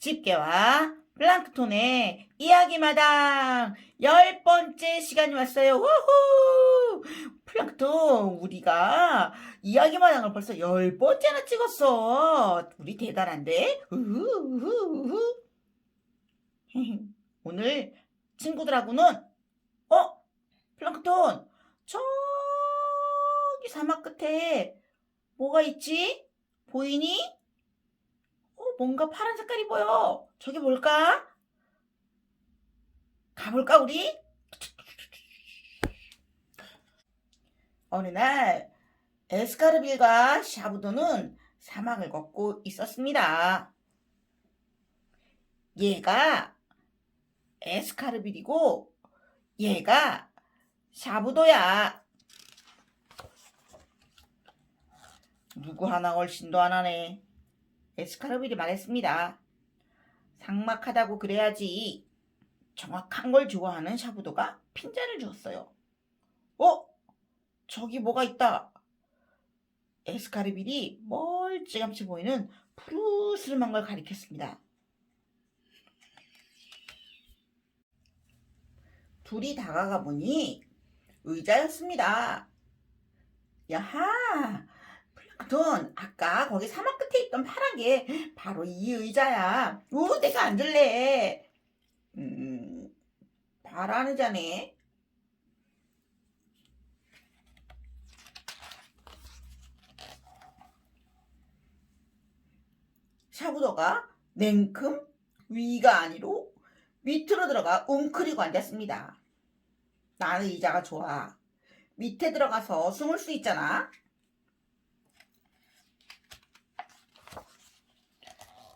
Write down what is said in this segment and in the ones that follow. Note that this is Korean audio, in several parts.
집게와 플랑크톤의 이야기마당 열 번째 시간이 왔어요. 우후! 플랑크톤, 우리가 이야기마당을 벌써 열 번째나 찍었어. 우리 대단한데? 우후, 우후, 우후. 오늘 친구들하고는, 어? 플랑크톤, 저기 사막 끝에 뭐가 있지? 보이니? 어, 뭔가 파란 색깔이 보여. 저게 뭘까? 가볼까, 우리? 어느 날, 에스카르빌과 샤브도는 사막을 걷고 있었습니다. 얘가 에스카르빌이고, 얘가 샤브도야. 누구 하나 더안 하네. 에스카르빌이 말했습니다. 삭막하다고 그래야지. 정확한 걸 좋아하는 샤브도가 핀잔을 주었어요. 어? 저기 뭐가 있다. 에스카르빌이 멀찌감치 보이는 푸르스름한 걸 가리켰습니다. 둘이 다가가 보니 의자였습니다. 야하! 플랑크톤, 아까 거기 사막 끝에 있던 파란 게 바로 이 의자야. 우, 내가 앉을래. 음, 파란 의자네. 샤브도가 냉큼 위가 아니로 밑으로 들어가 웅크리고 앉았습니다. 나는 의자가 좋아. 밑에 들어가서 숨을 수 있잖아.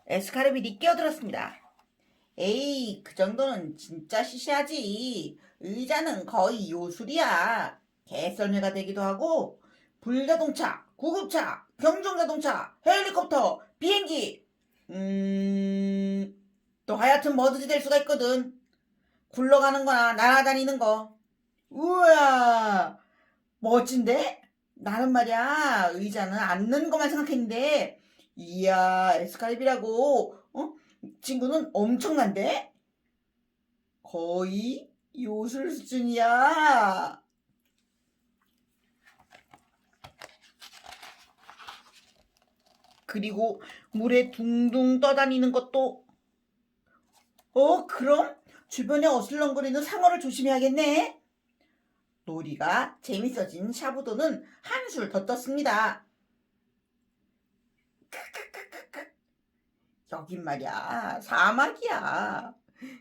에스카르빌이 끼어들었습니다. 에이, 그 정도는 진짜 시시하지. 의자는 거의 요술이야. 개썰매가 되기도 하고, 불자동차, 구급차, 경정자동차, 헬리콥터, 비행기. 음, 또 하여튼 뭐든지 될 수가 있거든. 굴러가는 거나 날아다니는 거. 우와, 멋진데? 나는 말이야, 의자는 앉는 것만 생각했는데, 이야, 에스카립이라고, 어? 친구는 엄청난데? 거의 요술 수준이야. 그리고 물에 둥둥 떠다니는 것도, 어, 그럼 주변에 어슬렁거리는 상어를 조심해야겠네. 놀이가 재밌어진 샤브도는 한술 더 떴습니다. 여긴 말이야. 사막이야.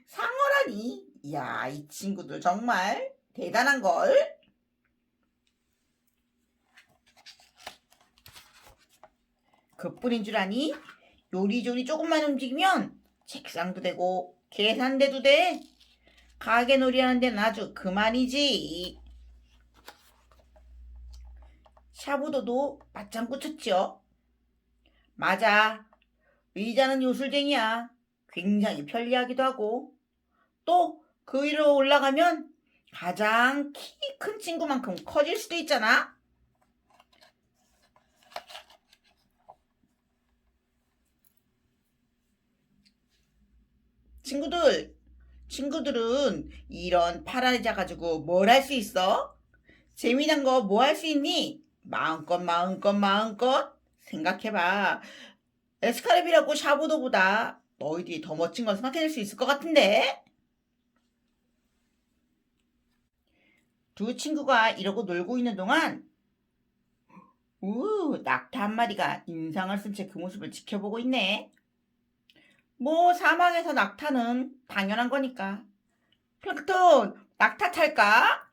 상어라니. 이야 이 친구들 정말 대단한걸. 그뿐인 줄 아니? 요리조리 조금만 움직이면 책상도 되고 계산대도 돼. 가게놀이 하는 데는 아주 그만이지. 샤브도도 맞장구 쳤죠 맞아 의자는 요술쟁이야. 굉장히 편리하기도 하고. 또 그 위로 올라가면 가장 키 큰 친구만큼 커질 수도 있잖아. 친구들, 친구들은 이런 파란 의자 가지고 뭘 할 수 있어? 재미난 거 뭐 할 수 있니? 마음껏 마음껏 마음껏 생각해봐. 에스카랩이라고 샤브도보다 너희들이 더 멋진 걸 생각해낼 수 있을 것 같은데? 두 친구가 이러고 놀고 있는 동안 우 낙타 한 마리가 인상을 쓴 채 그 모습을 지켜보고 있네. 뭐 사막에서 낙타는 당연한 거니까. 플랑크톤 낙타 탈까?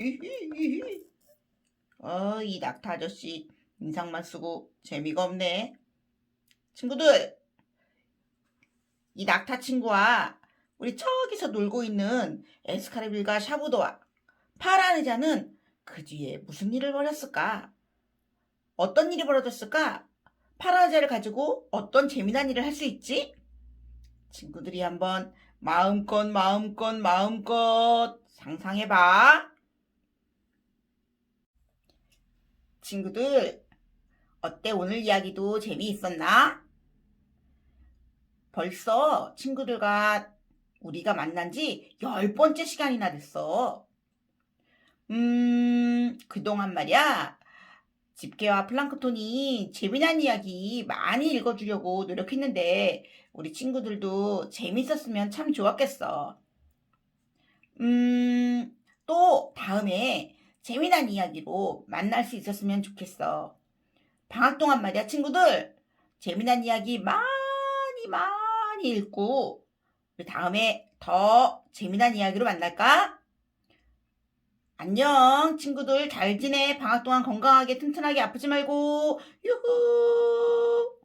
이히히히. 어, 이 낙타 아저씨 인상만 쓰고 재미가 없네. 친구들, 이 낙타 친구와 우리 저기서 놀고 있는 에스카르빌과 샤브도와 파란 의자는 그 뒤에 무슨 일을 벌였을까? 어떤 일이 벌어졌을까? 파란 의자를 가지고 어떤 재미난 일을 할 수 있지? 친구들이 한번 마음껏 마음껏 마음껏 상상해봐. 친구들, 어때 오늘 이야기도 재미있었나? 벌써 친구들과 우리가 만난 지 열 번째 시간이나 됐어. 음, 그동안 말이야. 집게와 플랑크톤이 재미난 이야기 많이 읽어주려고 노력했는데, 우리 친구들도 재밌었으면 참 좋았겠어. 음, 또 다음에 재미난 이야기로 만날 수 있었으면 좋겠어. 방학 동안 말이야, 친구들. 재미난 이야기 많이 많이 읽고, 우리 다음에 더 재미난 이야기로 만날까? 안녕, 친구들 잘 지내. 방학 동안 건강하게 튼튼하게 아프지 말고, 유후!